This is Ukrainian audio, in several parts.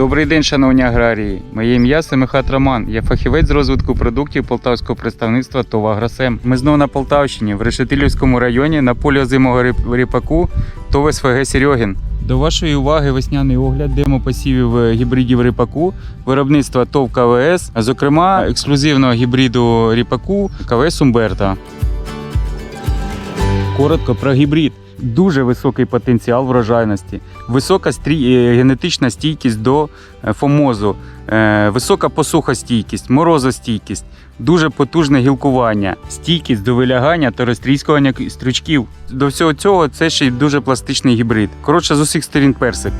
Добрий день, шановні аграрії. Моє ім'я Семихат Роман. Я фахівець з розвитку продуктів полтавського представництва ТОВ «Агросем». Ми знову на Полтавщині, в Решетилівському районі, на полі озимого ріпаку ТОВ СФГ Серьогін. До вашої уваги весняний огляд демопосівів е, гібридів ріпаку, виробництва ТОВ КВС, а зокрема ексклюзивного гібриду ріпаку КВС Умберта. Коротко про гібрид. Дуже високий потенціал врожайності, висока стрі... е, генетична стійкість до е, фомозу, е, висока посухостійкість, морозостійкість, дуже потужне гілкування, стійкість до вилягання та розтріскування стручків. До всього цього це ще й дуже пластичний гібрид. Коротше, з усіх сторін персик.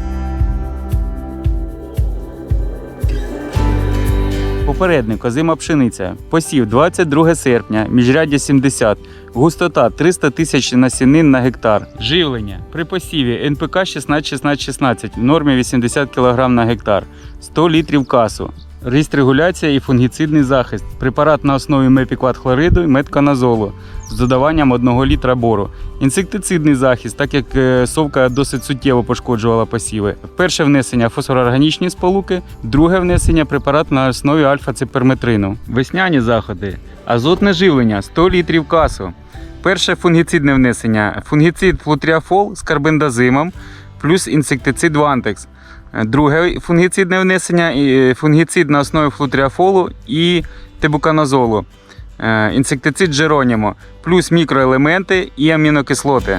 Попередник озима пшениця. Посів 22 серпня, міжряддя 70, густота 300 тисяч насінин на гектар. Живлення при посіві НПК 16-16-16 в нормі 80 кг на гектар, 100 літрів касу. Регуляція і фунгіцидний захист. Препарат на основі мепікват хлориду і метканазолу з додаванням 1 літра бору. Інсектицидний захист, так як е, совка досить суттєво пошкоджувала посіви. Перше внесення фосфорорганічні сполуки, друге внесення препарат на основі альфа-циперметрину. Весняні заходи. Азотне живлення 100 літрів касу. Перше фунгіцидне внесення фунгіцид флутріафол з карбендазимом плюс інсектицид Вантекс. Друге фунгіцидне внесення е, фунгіцид на основі флутріафолу і тебуканазолу. Е, Інсектицид Джеронімо, плюс мікроелементи і амінокислоти.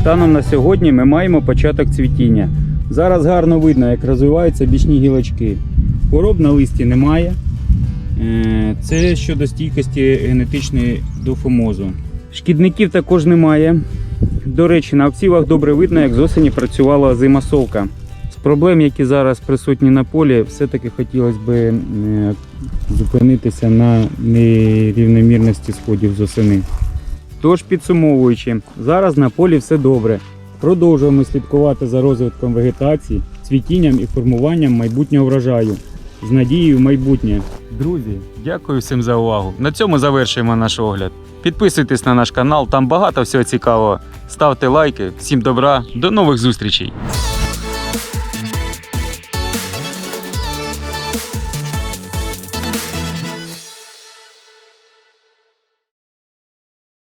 Станом на сьогодні ми маємо початок цвітіння. Зараз гарно видно, як розвиваються бічні гілочки. Хвороб на листі немає. Е, Це щодо стійкості генетичної до фомозу. Шкідників також немає. До речі, на обсівах добре видно, як з осені працювала зимасовка. З проблем, які зараз присутні на полі, все-таки хотілося б е, зупинитися на нерівномірності сходів з осени. Тож, підсумовуючи, зараз на полі все добре. Продовжуємо слідкувати за розвитком вегетації, цвітінням і формуванням майбутнього врожаю з надією в майбутнє. Друзі, дякую всім за увагу. На цьому завершуємо наш огляд. Підписуйтесь на наш канал, там багато всього цікавого. Ставте лайки. Всім добра, до нових зустрічей!